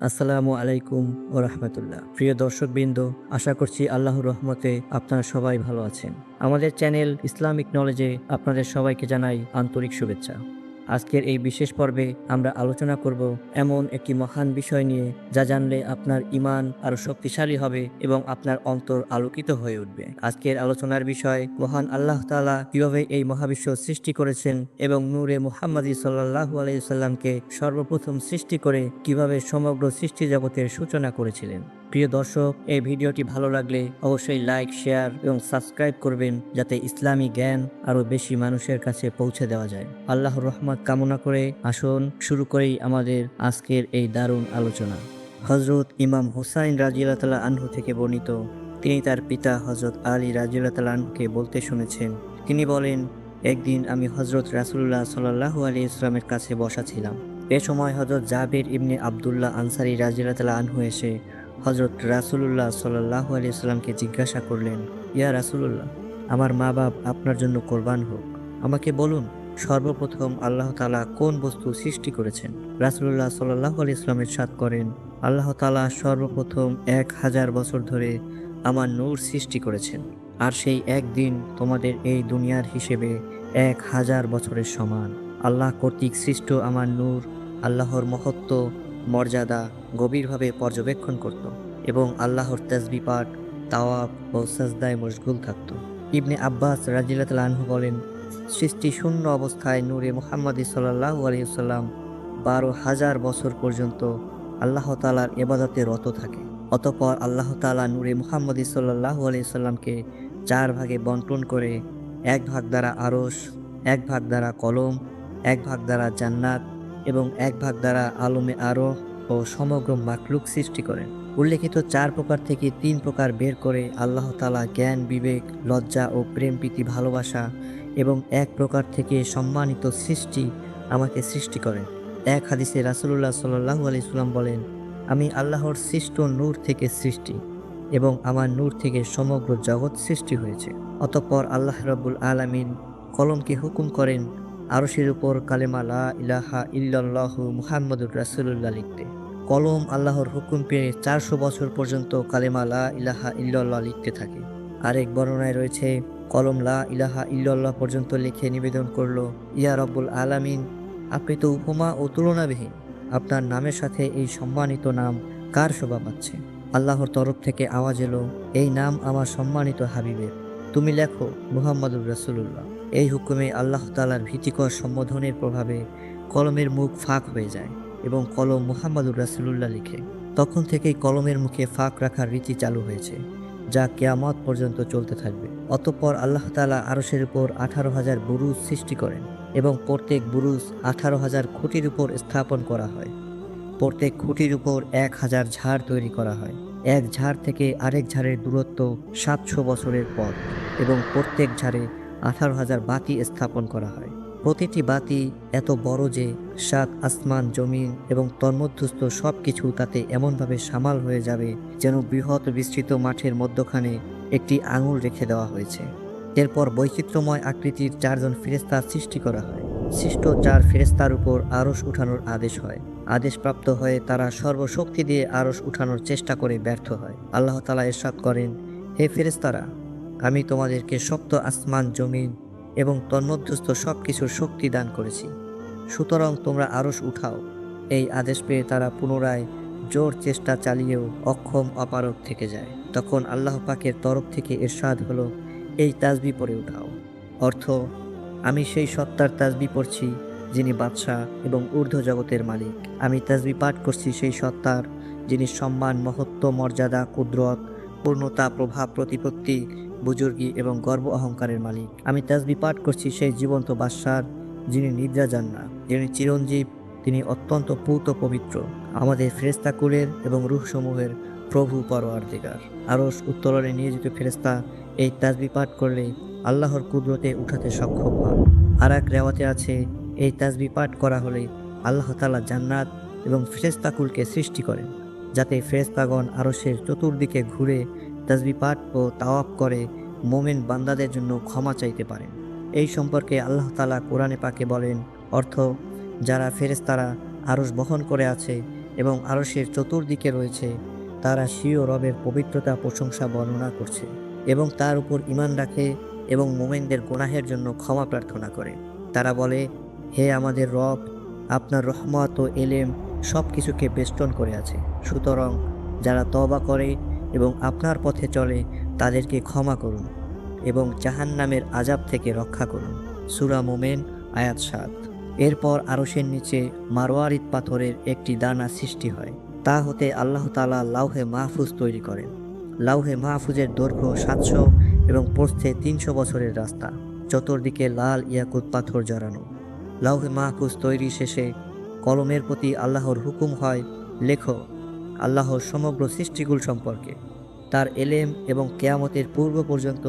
আসসালামু আলাইকুম ও রহমতুল্লাহ। প্রিয় দর্শকবৃন্দ, আশা করছি আল্লাহর রহমতে আপনারা সবাই ভালো আছেন। আমাদের চ্যানেল ইসলামিক নলেজে আপনাদের সবাইকে জানাই আন্তরিক শুভেচ্ছা। আজকের এই বিশেষ পর্বে আমরা আলোচনা করব এমন একটি মহান বিষয় নিয়ে, যা জানলে আপনার ইমান আরও শক্তিশালী হবে এবং আপনার অন্তর আলোকিত হয়ে উঠবে। আজকের আলোচনার বিষয়, মহান আল্লাহ তাআলা কীভাবে এই মহাবিশ্ব সৃষ্টি করেছেন এবং নূরে মুহাম্মদী সাল্লাহু আলাইসাল্লামকে সর্বপ্রথম সৃষ্টি করে কীভাবে সমগ্র সৃষ্টি জগতের সূচনা করেছিলেন। প্রিয় দর্শক, এই ভিডিওটি ভালো লাগলে অবশ্যই লাইক, শেয়ার এবং সাবস্ক্রাইব করবেন, যাতে ইসলামী জ্ঞান আরও বেশি মানুষের কাছে পৌঁছে দেওয়া যায়। আল্লাহর রহমত। কামনা করে আসুন, শুরু করেই আমাদের আজকের এই দারুণ আলোচনা। হজরত ইমাম হুসাইন রাজিউল্লাহ আনহু থেকে বর্ণিত, তিনি তার পিতা হজরত আলী রাজিউল্লাহ আনহুকে বলতে শুনেছেন। তিনি বলেন, একদিন আমি হজরত রাসুল্লাহ সাল্লাহু আলী ইসলামের কাছে বসা ছিলাম। এ সময় হজরত জাবির ইবনে আবদুল্লাহ আনসারি রাজিউল্লাহ আনহু এসে হজরত রাসুলুল্লাহ সাল্লাহু আলি সাল্লামকে জিজ্ঞাসা করলেন, ইয়া রাসুলুল্লাহ, আমার মা বাপ আপনার জন্য কোরবান হোক। আমাকে বলুন সর্বপ্রথম আল্লাহ তালা কোন বস্তু সৃষ্টি করেছেন? রাসুলুল্লাহ সাল্লাহ আলি ইসলামের সাথ করেন, আল্লাহ তালা সর্বপ্রথম এক হাজার বছর ধরে আমার নূর সৃষ্টি করেছেন, আর সেই একদিন তোমাদের এই দুনিয়ার হিসেবে এক হাজার বছরের সমান। আল্লাহ কর্তৃক সৃষ্ট আমার নূর আল্লাহর মহত্ব, মর্যাদা গভীরভাবে পর্যবেক্ষণ করত এবং আল্লাহর তেজবি পাঠ তাওয়াব ও সাজদায় মশগুল থাকত। ইবনে আব্বাস রাজিলাত আনহু বলেন সৃষ্টি শূন্য অবস্থায় নূরে মুহাম্মদ সাল্লাহ আলিয়াল্লাম বারো হাজার বছর পর্যন্ত আল্লাহ তালার এবাদতে রত থাকে। অতপর আল্লাহ তালা নূরে মুহাম্মদ সাল্লাহ আলিয়াল্লামকে চার ভাগে বন্টন করে, এক ভাগ দ্বারা আরস এক ভাগ দ্বারা কলম, এক ভাগ দ্বারা জান্নাত এবং এক ভাগ দ্বারা আলমে আরও ও সমগ্র মাকলুক সৃষ্টি করেন। উল্লেখিত চার প্রকার থেকে তিন প্রকার বের করে আল্লাহ তালা জ্ঞান, বিবেক, লজ্জা ও প্রেম প্রীতি ভালোবাসা এবং এক প্রকার থেকে সম্মানিত সৃষ্টি আমাকে সৃষ্টি করেন। এক হাদিসে রাসুল্লাহ সাল্লাহ আলাইসাল্লাম বলেন, আমি আল্লাহর সৃষ্ট নূর থেকে সৃষ্টি এবং আমার নূর থেকে সমগ্র জগৎ সৃষ্টি হয়েছে। অতঃপর আল্লাহ রব্বুল আলামিন কলমকে হুকুম করেন, আরশের উপর কালেমা লা ইলাহা ইল্লাল্লাহ মুহাম্মদুর রাসুল্লাহ লিখতে। কলম আল্লাহর হুকুম পেয়ে চারশো বছর পর্যন্ত কালেমা লা ইলাহা ইল্লাল্লাহ লিখতে থাকে। আরেক বর্ণনায় রয়েছে কলম লা ইলাহা ইল্লাল্লাহ পর্যন্ত লিখে নিবেদন করল, ইয়া রব্বুল আলামিন, আপনি তো উপমা ও তুলনাবিহীন। আপনার নামের সাথে এই সম্মানিত নাম কার শোভা পাচ্ছে? আল্লাহর তরফ থেকে আওয়াজ এলো, এই নাম আমার সম্মানিত হাবিবের। তুমি লেখো, মুহাম্মদুর রাসুল্লাহ এই হুকুমে আল্লাহ তালার ভীতিকর সম্বোধনের প্রভাবে কলমের মুখ ফাঁক হয়ে যায় এবং কলম মুহাম্মদুর রাসুল্লাহ লিখে। তখন থেকেই কলমের মুখে ফাঁক রাখার রীতি চালু হয়েছে। যা কেয়ামত পর্যন্ত চলতে থাকবে। অতঃপর আল্লাহ তালা আরশের উপর আঠারো হাজার বুরুজ সৃষ্টি করেন এবং প্রত্যেক বুরুজ আঠারো হাজার খুঁটির উপর স্থাপন করা হয়। প্রত্যেক খুঁটির উপর এক হাজার ঝাড় তৈরি করা হয়। এক ঝাড় থেকে আরেক ঝাড়ের দূরত্ব সাতশো বছরের পথ এবং প্রত্যেক ঝাড়ে আঠারো হাজার বাতি স্থাপন করা হয়। প্রতিটি বাতি এত বড় যে সাত আসমান, জমিন এবং তন্মধ্যস্থ সব কিছু তাতে এমনভাবে সামাল হয়ে যাবে যেন বৃহৎ বিস্তৃত মাঠের মধ্যখানে একটি আঙুল রেখে দেওয়া হয়েছে। এরপর বৈচিত্র্যময় আকৃতির চারজন ফেরেস্তা সৃষ্টি করা হয়। সৃষ্ট চার ফেরেস্তার উপর আরস উঠানোর আদেশ হয়। আদেশপ্রাপ্ত হয়ে তারা সর্বশক্তি দিয়ে আরস উঠানোর চেষ্টা করে ব্যর্থ হয়। আল্লাহ তালা এরশাদ করেন, হে ফেরেস্তারা আমি তোমাদেরকে শক্ত আসমান, জমিন এবং তন্মধ্যস্থ সব কিছুর শক্তি দান করেছি। সুতরাং তোমরা আরস উঠাও। এই আদেশ পেয়ে তারা পুনরায় জোর চেষ্টা চালিয়েও অক্ষম অপারক থেকে যায়। তখন আল্লাহ পাকের তরফ থেকে এরশাদ হলো, এই তাজবি পরে উঠাও। অর্থ, আমি সেই সত্তার তাজবি পড়ছি, যিনি বাদশাহ এবং ঊর্ধ্ব জগতের মালিক। আমি তাজবি পাঠ করছি সেই সত্তার, যিনি সম্মান, মহত্ব, মর্যাদা, কুদরত, পূর্ণতা, প্রভাব, প্রতিপত্তি বুজুর্গি এবং গর্ব অহংকারের মালিক। আমি তাজবি পাঠ করছি সেই জীবন্ত বাদশার, যিনি নিদ্রা যান না। যিনি চিরঞ্জীব, তিনি অত্যন্ত পূত পবিত্র। আমাদের ফেরেস্তাকুলের এবং রুহসমূহের প্রভু পরোয়ার দিগার আরস উত্তোলনে নিয়োজিত ফেরেস্তা এই তাজবি পাঠ করলে আল্লাহর কুদরতে উঠাতে সক্ষম হন। আর এক রেওয়াতে আছে, এই তাজবি পাঠ করা হলে আল্লাহ তালা জান্নাত এবং ফেরেস্তাকুলকে সৃষ্টি করেন, যাতে ফেরেস্তাগণ আরসের চতুর্দিকে ঘুরে তাজবি পাঠ ও তাওয়াপ করে মোমেন বান্দাদের জন্য ক্ষমা চাইতে পারেন। এই সম্পর্কে আল্লাহ তালা কোরআনে পাকে বলেন, অর্থ, যারা ফেরেস্তারা আরস বহন করে আছে এবং আরশের চতুর্দিকে রয়েছে, তারা স্বীয় রবের পবিত্রতা, প্রশংসা, বর্ণনা করছে এবং তার উপর ইমান রাখে এবং মোমেনদের গুনাহের জন্য ক্ষমা প্রার্থনা করে। তারা বলে, হে আমাদের রব, আপনার রহমত ও এলেম সব কিছুকে বেষ্টন করে আছে। সুতরাং যারা তবা করে এবং আপনার পথে চলে তাদেরকে ক্ষমা করুন এবং জাহান নামের আজাব থেকে রক্ষা করুন। সুরা মোমেন, আয়াত সাত। এরপর আরশের নিচে মারোয়ারিত পাথরের একটি দানা সৃষ্টি হয়। তা হতে আল্লাহ তালা লাউহে মাহফুজ তৈরি করেন। লাউহে মাহফুজের দৈর্ঘ্য সাতশো এবং প্রস্থে তিনশো বছরের রাস্তা। চতুর্দিকে লাল ইয়াকুত পাথর জড়ানো। লাউহে মাহফুজ তৈরি শেষে কলমের প্রতি আল্লাহর হুকুম হয়, লেখো আল্লাহর সমগ্র সৃষ্টিগুল সম্পর্কে। তার এলেম এবং কেয়ামতের পূর্ব পর্যন্ত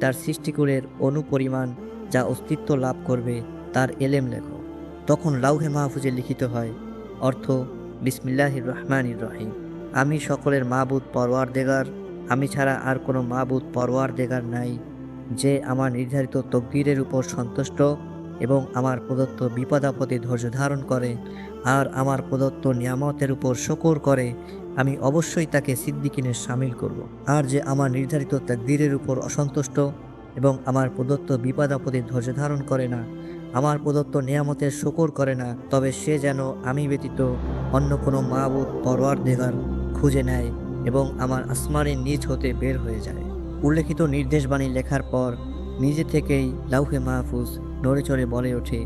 তার সৃষ্টিকুলের অনুপরিমাণ যা অস্তিত্ব লাভ করবে তার এলেম লেখো। তখন লাউহে মাহফুজে লিখিত হয়, অর্থ, বিসমিল্লাহির রহমানির রহিম। আমি সকলের মাবুদ পরওয়ার দেগার আমি ছাড়া আর কোনো মাবুদ পরওয়ার দেগার নাই, যে আমার নির্ধারিত তকদিরের উপর সন্তুষ্ট এবং আমার প্রদত্ত বিপদ আপদে ধৈর্য ধারণ করে আর আমার প্রদত্ত নিয়ামতের উপর শকর করে, আমি অবশ্যই তাকে সিদ্দিকিনে সামিল করব। আর যে আমার নির্ধারিত তাকদিরের উপর অসন্তুষ্ট এবং আমার প্রদত্ত বিপদ আপদে ধৈর্য ধারণ করে না, আমার প্রদত্ত নিয়ামতের শকর করে না, তবে সে যেন আমি ব্যতীত অন্য কোনো মাহবুদ পরওয়ার দেগার খুঁজে নেয় এবং আমার আসমানের নিজ হতে বের হয়ে যায় উল্লেখিত নির্দেশবাণী লেখার পর নিজে থেকেই লাউহে মাহফুজ নড়ে চড়ে বলে ওঠে,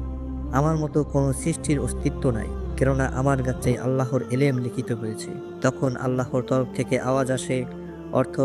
আমার মতো কোনো সৃষ্টির অস্তিত্ব নাই, কেননা আমার কাছে আল্লাহর এলেম লিখিত হয়েছে। তখন আল্লাহর তরফ থেকে আওয়াজ আসে, অর্থ,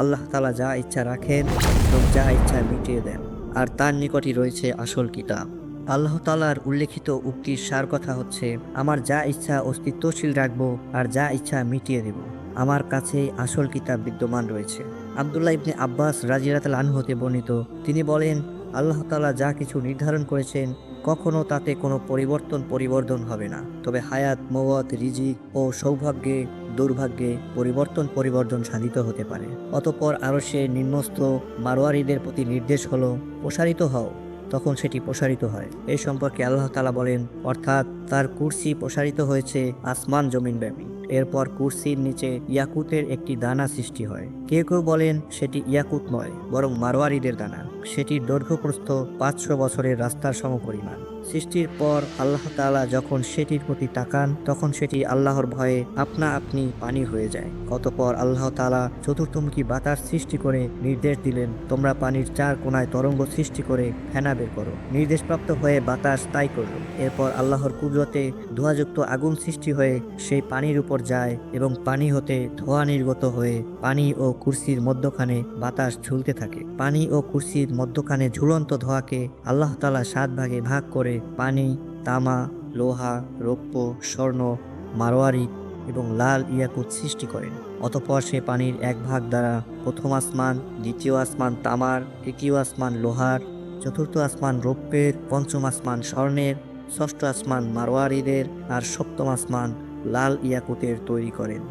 আল্লাহ তালা যা ইচ্ছা রাখেন এবং যা ইচ্ছা মিটিয়ে দেন। আর তার নিকটই রয়েছে আসল কিতাব। আল্লাহ তালার উল্লেখিত উক্তির সার কথা হচ্ছে, আমার যা ইচ্ছা অস্তিত্বশীল রাখব আর যা ইচ্ছা মিটিয়ে দেব। আমার কাছে আসল কিতাব বিদ্যমান রয়েছে। আবদুল্লাহ ইবনে আব্বাস রাজিরাতাল আনহতে বর্ণিত, তিনি বলেন আল্লাহ তালা যা কিছু নির্ধারণ করেছেন, কখনো তাতে কোনো পরিবর্তন পরিবর্তন হবে না। তবে হায়াত, মওয়াত, রিজিক ও সৌভাগ্যে, দুর্ভাগ্যে পরিবর্তন পরিবর্তন সাধিত হতে পারে। অতপর আরও সে নিম্নস্থ মারোয়ারিদের প্রতি নির্দেশ হলো, প্রসারিত হও। তখন সেটি প্রসারিত হয়। এই সম্পর্কে আল্লাহ তালা বলেন, অর্থাৎ তার কুর্সি প্রসারিত হয়েছে আসমান জমিন ব্যাপী। এরপর কুর্সির নিচে ইয়াকুতের একটি দানা সৃষ্টি হয়। কেউ কেউ বলেন, সেটি ইয়াকুত নয়, বরং মারোয়ারিদের দানা। সেটির দৈর্ঘ্যপ্রস্থ পাঁচশো বছরের রাস্তার সমপরিমাণ। সৃষ্টির পর আল্লাহ তাআলা যখন সেটির প্রতি তাকান, তখন সেটি আল্লাহর ভয়ে আপনা আপনি পানি হয়ে যায়। অতপর আল্লাহ তালা চতুর্থমুখী বাতাস সৃষ্টি করে নির্দেশ দিলেন, তোমরা পানির চার কোনায় তরঙ্গ সৃষ্টি করে ফেনা বের করো। নির্দেশপ্রাপ্ত হয়ে বাতাস তাই করল। এরপর আল্লাহর কুদরতে ধোঁয়াযুক্ত আগুন সৃষ্টি হয়ে সেই পানির উপর যায় এবং পানি হতে ধোঁয়া নির্গত হয়ে পানি ও কুর্সির মধ্যখানে বাতাস ঝুলতে থাকে। পানি ও কুর্সির মধ্যখানে ঝুলন্ত ধোঁয়াকে আল্লাহ তাআলা সাত ভাগে ভাগ করে পানি, তামা, লোহা, রৌপ্য, স্বর্ণ, মারোয়ারি এবং লাল ইয়াকুত সৃষ্টি করেন। অতপর সে পানির এক ভাগ দ্বারা প্রথম আসমান, দ্বিতীয় আসমান তামার, তৃতীয় আসমান লোহার, চতুর্থ আসমান রৌপ্যের, পঞ্চম আসমান স্বর্ণের, ষষ্ঠ আসমান মারোয়ারিদের আর সপ্তম আসমান লাল ইয়াকুতের তৈরি করেন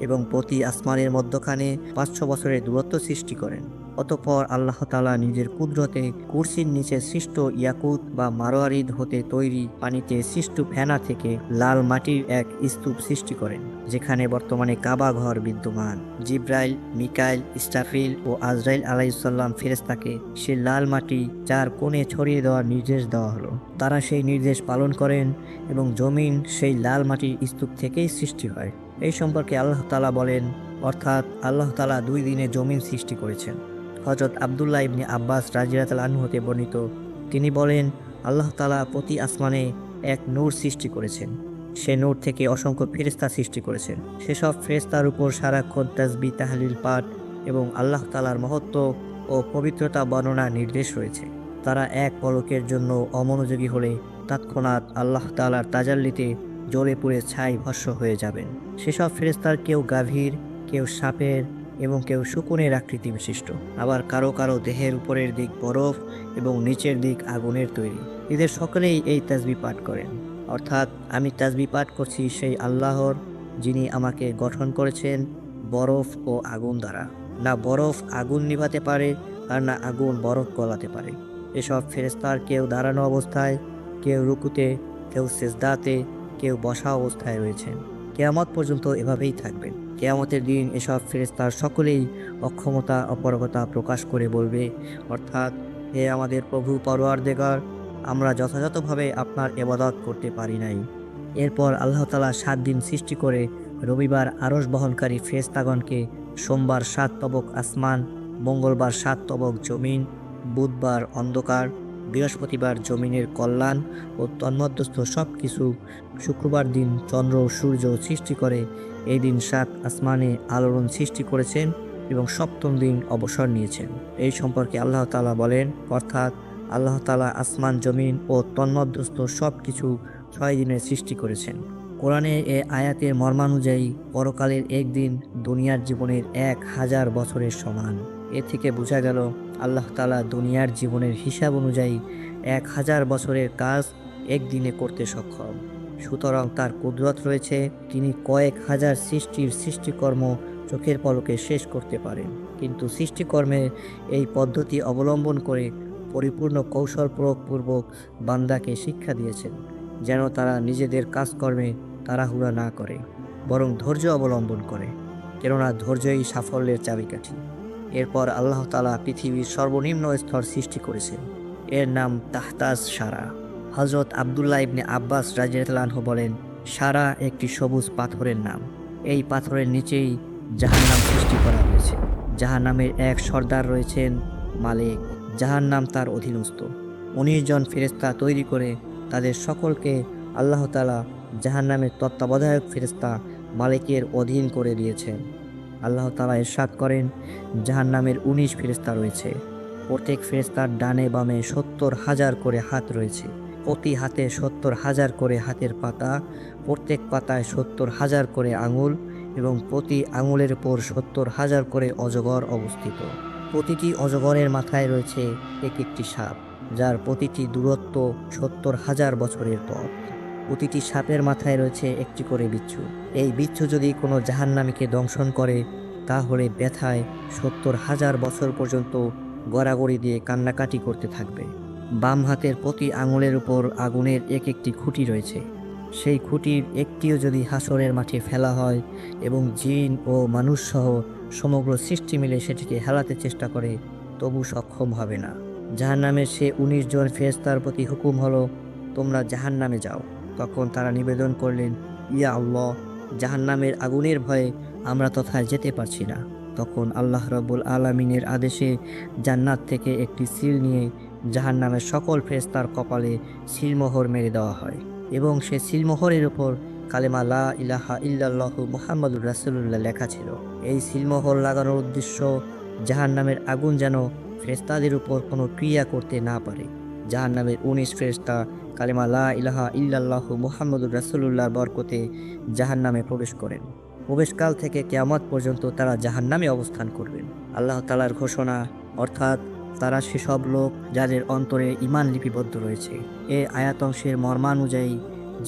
এবং প্রতি আসমানের মধ্যখানে পাঁচশো বছরের দূরত্ব সৃষ্টি করেন। অতঃপর আল্লাহ তালা নিজের কুদরতে কুরসির নিচে সৃষ্ট ইয়াকুত বা মারোয়ারিদ হতে তৈরি পানিতে সৃষ্ট ফেনা থেকে লাল মাটির এক স্তূপ সৃষ্টি করেন, যেখানে বর্তমানে কাবা ঘর বিদ্যমান। জিব্রাইল, মিকাইল ইস্টাফিল ও আজরাইল আলাইসাল্লাম ফেরেস্তাকে সে লাল মাটি চার কোণে ছড়িয়ে দেওয়ার নির্দেশ দেওয়া হলো। তারা সেই নির্দেশ পালন করেন এবং জমিন সেই লাল মাটির স্তূপ থেকেই সৃষ্টি হয়। এই সম্পর্কে আল্লাহ তালা বলেন, অর্থাৎ আল্লাহ তালা দুই দিনে জমিন সৃষ্টি করেছেন। হজরত আবদুল্লাহ ইবনে আব্বাস রাজিরাতাল আনহু হতে বর্ণিত। তিনি বলেন, আল্লাহ তালা প্রতি আসমানে এক নূর সৃষ্টি করেছেন। সে নূর থেকে অসংখ্য ফেরেস্তা সৃষ্টি করেছেন। সেসব ফেরেস্তার উপর সারাক্ষণ তাজবি তাহলিল পাঠ এবং আল্লাহ তালার মহত্ব ও পবিত্রতা বর্ণনা নির্দেশ রয়েছে। তারা এক পলকের জন্য অমনোযোগী হলে তৎক্ষণাৎ আল্লাহ তালার তাজাল্লিতে জ্বলে পুড়ে ছাই ভস্য হয়ে যাবেন। সেসব ফেরেস্তার কেউ গাভীর, কেউ সাপের এবং কেউ শুকুনের আকৃতি বিশিষ্ট। আবার কারও কারও দেহের উপরের দিক বরফ এবং নিচের দিক আগুনের তৈরি। এদের সকলেই এই তাজবি পাঠ করেন। অর্থাৎ আমি তাজবি পাঠ করছি সেই আল্লাহর, যিনি আমাকে গঠন করেছেন বরফ ও আগুন দ্বারা। না বরফ আগুন নিভাতে পারে আর না আগুন বরফ গলাতে পারে। এসব ফেরেস্তার কেউ দাঁড়ানো অবস্থায়, কেউ রুকুতে, কেউ সেজদাতে, কেউ বসা অবস্থায় রয়েছেন। কেয়ামত পর্যন্ত এভাবেই থাকবেন। কেয়ামতের দিন এসব ফেরেস্তার সকলেই অক্ষমতা, অপরগতা প্রকাশ করে বলবে। অর্থাৎ, হে আমাদের প্রভু পরোয়ারদেগার, আমরা যথাযথভাবে আপনার এবাদত করতে পারি নাই। এরপর আল্লাহ তালা সাত দিন সৃষ্টি করে রবিবার আরস বহনকারী ফেরেস্তাগণকে সোমবার সাত তবক আসমান, মঙ্গলবার সাত তবক জমিন, বুধবার অন্ধকার বৃহস্পতিবার জমিনের কল্যাণ ও তন্মধ্যস্থ সব কিছু শুক্রবার দিন চন্দ্র সূর্য সৃষ্টি করে। এই দিন সাত আসমানে আলোড়ন সৃষ্টি করেছেন এবং সপ্তম দিন অবসর নিয়েছেন। এই সম্পর্কে আল্লাহ তালা বলেন, অর্থাৎ আল্লাহ তালা আসমান, জমিন ও তন্মধ্যস্থ সব কিছু ছয় দিনের সৃষ্টি করেছেন। কোরআনে এ আয়াতের মর্মানুযায়ী পরকালের একদিন দুনিয়ার জীবনের এক হাজার বছরের সমান। এ থেকে বোঝা গেল আল্লাহ তালা দুনিয়ার জীবনের হিসাব অনুযায়ী এক হাজার বছরের কাজ একদিনে করতে সক্ষম। সুতরাং তার কুদরত রয়েছে, তিনি কয়েক হাজার সৃষ্টির সৃষ্টিকর্ম চোখের পলকে শেষ করতে পারেন। কিন্তু সৃষ্টিকর্মের এই পদ্ধতি অবলম্বন করে পরিপূর্ণ কৌশল প্রয়োগপূর্বক বান্দাকে শিক্ষা দিয়েছেন, যেন তারা নিজেদের কাজকর্মে তাড়াহুড়া না করে, বরং ধৈর্য অবলম্বন করে। কেননা ধৈর্যই সাফল্যের চাবিকাঠি। এরপর আল্লাহ তালা পৃথিবীর সর্বনিম্ন স্তর সৃষ্টি করেছেন। এর নাম তাহতাজ সারা। হজরত আবদুল্লাহ ইবনে আব্বাস রাজিয়াতলানহ বলেন, সারা একটি সবুজ পাথরের নাম। এই পাথরের নিচেই জাহান্নাম সৃষ্টি করা হয়েছে। জাহান্নামের এক সর্দার রয়েছেন মালিক। জাহান্নাম তার অধীনস্থ। উনিশ জন ফেরেস্তা তৈরি করে তাদের সকলকে আল্লাহ তালা জাহান্নামের তত্ত্বাবধায়ক ফেরেস্তা মালিকের অধীন করে দিয়েছেন। আল্লাহ তালা এরশাদ করেন, জাহান্নামের উনিশ ফেরেস্তা রয়েছে। প্রত্যেক ফেরেস্তার ডানে বামে সত্তর হাজার করে হাত রয়েছে। প্রতি হাতে সত্তর হাজার করে হাতের পাতা, প্রত্যেক পাতায় সত্তর হাজার করে আঙুল এবং প্রতি আঙুলের উপর সত্তর হাজার করে অজগর অবস্থিত। প্রতিটি অজগরের মাথায় রয়েছে এক একটি সাপ, যার প্রতিটি দূরত্ব সত্তর হাজার বছরের পথ। প্রতিটি সাপের মাথায় রয়েছে একটি করে বিচ্ছু। এই বিচ্ছু যদি কোনো জাহান্নামীকে দংশন করে, তাহলে ব্যথায় সত্তর হাজার বছর পর্যন্ত গড়াগড়ি দিয়ে কান্নাকাটি করতে থাকবে। বাম হাতের প্রতি আঙুলের উপর আগুনের এক একটি খুঁটি রয়েছে। সেই খুঁটির একটিও যদি হাসরের মাঠে ফেলা হয় এবং জিন ও মানুষসহ সমগ্র সৃষ্টি মিলে সেটিকে হেলাতে চেষ্টা করে, তবু সক্ষম হবে না। জাহান্নামের সে উনিশ জন ফেরেস্তার প্রতি হুকুম হলো, তোমরা জাহান্নামে যাও। তখন তারা নিবেদন করলেন, ইয়া আল্লাহ, জাহান্নামের আগুনের ভয়ে আমরা তথায় যেতে পারছি না। তখন আল্লাহ রব্বুল আলমিনের আদেশে জান্নাত থেকে একটি সিল নিয়ে জাহান্নামের সকল ফেরেস্তার কপালে সিলমোহর মেরে দেওয়া হয় এবং সে সিলমোহরের ওপর কালেমা লা ইলাহা ইল্লাল্লাহু মুহাম্মাদুর রাসূলুল্লাহ লেখা ছিল। এই সিলমোহর লাগানোর উদ্দেশ্য জাহান্নামের আগুন যেন ফেরেস্তাদের উপর কোনো ক্রিয়া করতে না পারে। জাহান্নামের উনিশ ফেরেস্তা কালেমা লা ইলাহা ইল্লাল্লাহু মুহাম্মাদুর রাসূলুল্লাহর বরকতে জাহান্নামে প্রবেশ করেন। প্রবেশকাল থেকে কেয়ামত পর্যন্ত তারা জাহান্নামে অবস্থান করবেন। আল্লাহ তালার ঘোষণা, অর্থাৎ তারা সেসব লোক যাদের অন্তরে ইমান লিপিবদ্ধ রয়েছে। এ আয়াতংশের মর্মানুযায়ী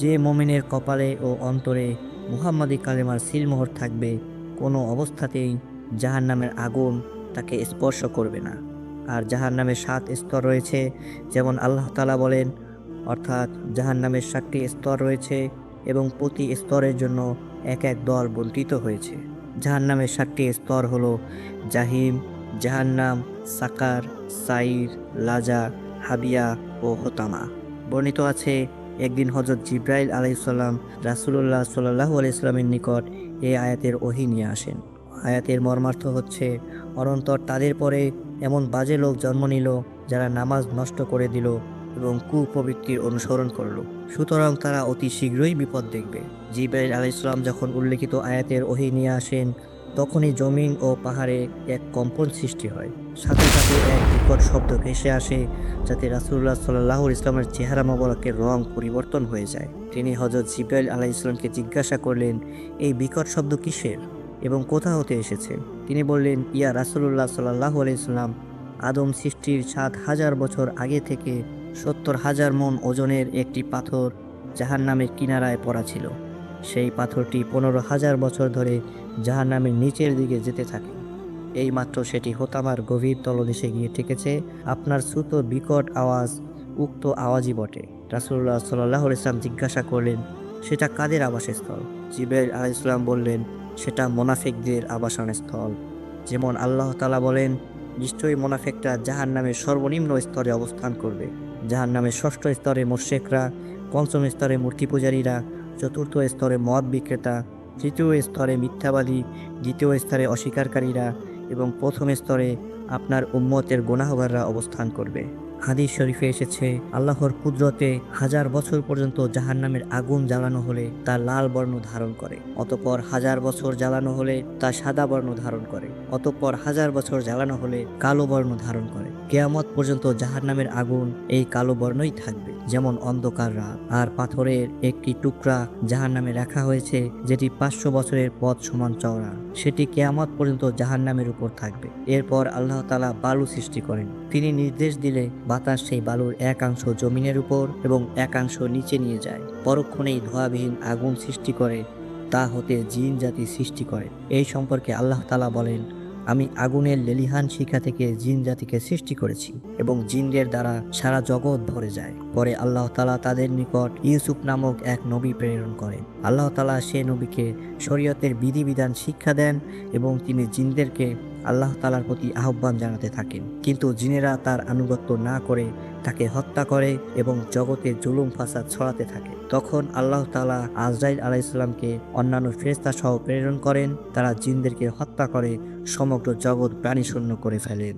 যে মোমেনের কপালে ও অন্তরে মুহাম্মাদি কালেমার সিলমোহর থাকবে, কোনো অবস্থাতেই জাহান্নামের আগুন তাকে স্পর্শ করবে না। আর জাহান্নামের সাত স্তর রয়েছে। যেমন আল্লাহ তালা বলেন, অর্থাৎ জাহান্নামের সাতটি স্তর রয়েছে এবং প্রতি স্তরের জন্য এক এক দল বন্টিত হয়েছে। জাহান্নামের সাতটি স্তর হলো জাহিম, জাহান্নাম, সাকার সাইর লাজা হাবিয়া ও হোতামা। বর্ণিত আছে, একদিন হজরত জিব্রাইল আলাইসাল্লাম রাসুলুল্লাহ সাল্লাহ আলাইস্লামের নিকট এই আয়াতের ওহি নিয়ে আসেন। আয়াতের মর্মার্থ হচ্ছে, অনন্তর তাদের পরে এমন বাজে লোক জন্ম নিল যারা নামাজ নষ্ট করে দিল এবং কুপ্রবৃত্তির অনুসরণ করল। সুতরাং তারা অতি শীঘ্রই বিপদ দেখবে। জিব্রাইল আলাইসাল্লাম যখন উল্লেখিত আয়াতের ওহি নিয়ে আসেন, তখনই জমিন ও পাহাড়ে এক কম্পন সৃষ্টি হয়। সাথে সাথে এক বিকট শব্দ ভেসে আসে, যাতে রাসুল্লাহ সাল্লাহ ইসলামের চেহারা মোবারকের রং পরিবর্তন হয়ে যায়। তিনি হজরত জিব্রাইল আলাহ ইসলামকে জিজ্ঞাসা করলেন, এই বিকট শব্দ কিসের? এবং কোথা হতে এসেছে? তিনি বললেন, ইয়া রাসুল্লাহ সাল্লাহ আলাইসাল্লাম আদম সৃষ্টির সাত হাজার বছর আগে থেকে সত্তর হাজার মন ওজনের একটি পাথর জাহান নামের কিনারায় পড়া ছিল। সেই পাথরটি পনেরো হাজার বছর ধরে জাহান নামের নিচের দিকে যেতে থাকে। এই মাত্র সেটি হোতামার গভীর তলদেশে গিয়ে ঠেকেছে। আপনার শ্রুত বিকট আওয়াজ, উক্ত আওয়াজই বটে। রাসুল্লাহ সাল্লাহ ইসলাম জিজ্ঞাসা করলেন, সেটা কাদের আবাসস্থল? জিবের আলাইসাল্লাম বললেন সেটা মোনাফিকদের আবাসন স্থল যেমন আল্লাহ তালা বলেন, নিশ্চয়ই মোনাফেকরা জাহান নামের সর্বনিম্ন স্তরে অবস্থান করবে। জাহান নামের ষষ্ঠ স্তরে মোশেকরা পঞ্চম স্তরে মূর্তি পূজারীরা, চতুর্থ স্তরে মদ বিক্রেতা, তৃতীয় স্তরে মিথ্যাবাদী, দ্বিতীয় স্তরে অস্বীকারীরা এবং প্রথম স্তরে আপনার উম্মতের গুনাহগাররা অবস্থান করবে। হাদিস শরীফে এসেছে, আল্লাহর কুদরতে হাজার বছর পর্যন্ত জাহান্নামের আগুন জ্বালানো হলে তা লাল বর্ণ ধারণ করে, অতপর হাজার বছর জ্বালানো হলে তা সাদা বর্ণ ধারণ করে, অতপর হাজার বছর জ্বালানো হলে কালো বর্ণ ধারণ করে। কেয়ামত পর্যন্ত জাহান্নামের আগুন এই কালো বর্ণই থাকবে, যেমন অন্ধকার রাত। আর পাথরের একটি টুকরা জাহান্নামে রাখা হয়েছে, যেটি পাঁচশো বছরের পথ সমান চওড়া। সেটি কেয়ামত পর্যন্ত জাহান্নামের উপর থাকবে। এরপর আল্লাহ তালা বালু সৃষ্টি করেন। তিনি নির্দেশ দিলে বাতাস সেই বালুর একাংশ জমিনের উপর এবং একাংশ নিচে নিয়ে যায়। পরক্ষণেই ধোয়াবিহীন আগুন সৃষ্টি করে, তা হতে জিন জাতি সৃষ্টি করে। এই সম্পর্কে আল্লাহ তালা বলেন, আমি আগুনের লেলিহান শিখা থেকে জিন জাতিকে সৃষ্টি করেছি এবং জিনদের দ্বারা সারা জগৎ ভরে যায়। পরে আল্লাহ তালা তাদের নিকট ইউসুফ নামক এক নবী প্রেরণ করেন। আল্লাহ তালা সে নবীকে শরীয়তের বিধিবিধান শিক্ষা দেন এবং তিনি জিনদেরকে আল্লাহ তালার প্রতি আহ্বান জানাতে থাকেন। কিন্তু জিনেরা তার আনুগত্য না করে তাকে হত্যা করে এবং জগতে জুলুম ফাসাদ ছড়াতে থাকে। তখন আল্লাহ তালা আজরাইল আলাইসাল্লামকে অন্যান্য ফেরেস্তা সহ প্রেরণ করেন। তারা জিনদেরকে হত্যা করে সমগ্র জগৎ প্রাণীশূন্য করে ফেলেন।